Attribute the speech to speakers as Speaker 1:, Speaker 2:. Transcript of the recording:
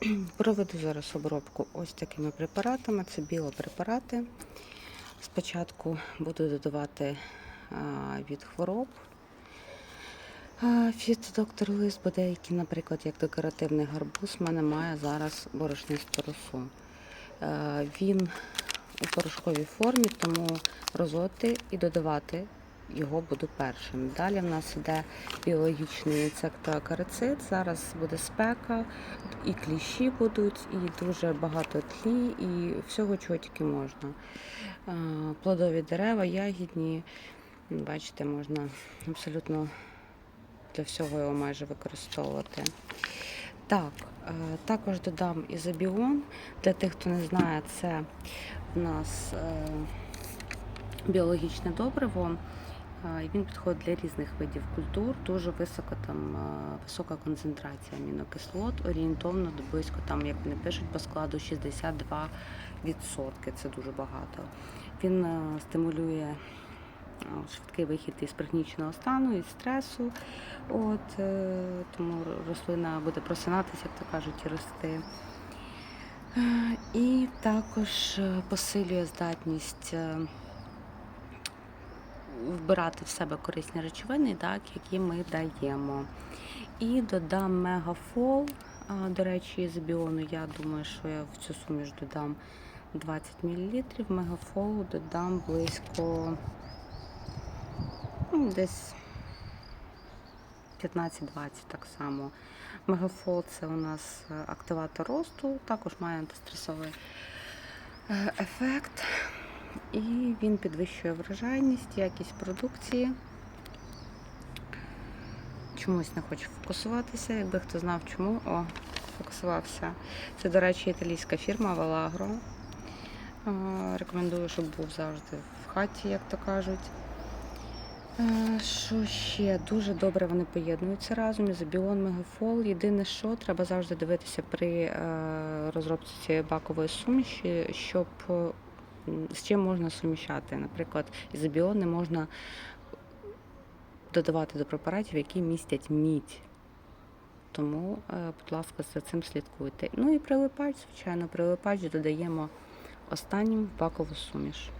Speaker 1: Проведу зараз обробку ось такими препаратами. Це біопрепарати. Спочатку буду додавати від хвороб. Від доктор Лис, бо деякі, наприклад, як декоративний гарбуз, в мене має зараз борошнисту росу. Він у порошковій формі, тому розоти і додавати його буду першим. Далі в нас іде біологічний інсектоакарицид. Зараз буде спека, і кліщі будуть, і дуже багато тлі, і всього, чого тільки можна. Е, Плодові дерева, ягідні. Бачите, можна абсолютно для всього його майже використовувати. Так, е, також додам ізобіон. Для тих, хто не знає, це в нас е, біологічне добриво. І Він підходить для різних видів культур. Дуже високо там висока концентрація амінокислот, орієнтовно до близько там, як вони пишуть, по складу 62%. Це дуже багато. Він е, стимулює швидкий вихід із пригніченого стану, із стресу. От, е, тому рослина буде просинатися, як то кажуть, і рости. Е, І також посилює здатність вбирати в себе корисні речовини, так, які ми даємо. І додам мегафол. До речі, з біону я думаю, що я в цю суміш додам 20 мл. Мегафолу додам близько ну, десь 15-20 так само. Мегафол це у нас активатор росту, також має антистресовий е, ефект. І він підвищує врожайність, якість продукції. Чомусь не хочу фокусуватися, якби хто знав чому. О, фокусувався. Це, до речі, італійська фірма Vaлагro. Е, Рекомендую, щоб був завжди в хаті, як то кажуть. Е, Що ще? Дуже добре вони поєднуються разом. Ізобіон, мегафол. Єдине, що треба завжди дивитися при е, розробці цієї бакової суміші, щоб з чим можна суміщати. Наприклад, ізобіони можна додавати до препаратів, які містять мідь. Тому, е, будь ласка, за цим слідкуйте. Ну і прилипач, звичайно, прилипач додаємо останнім в бакову суміш.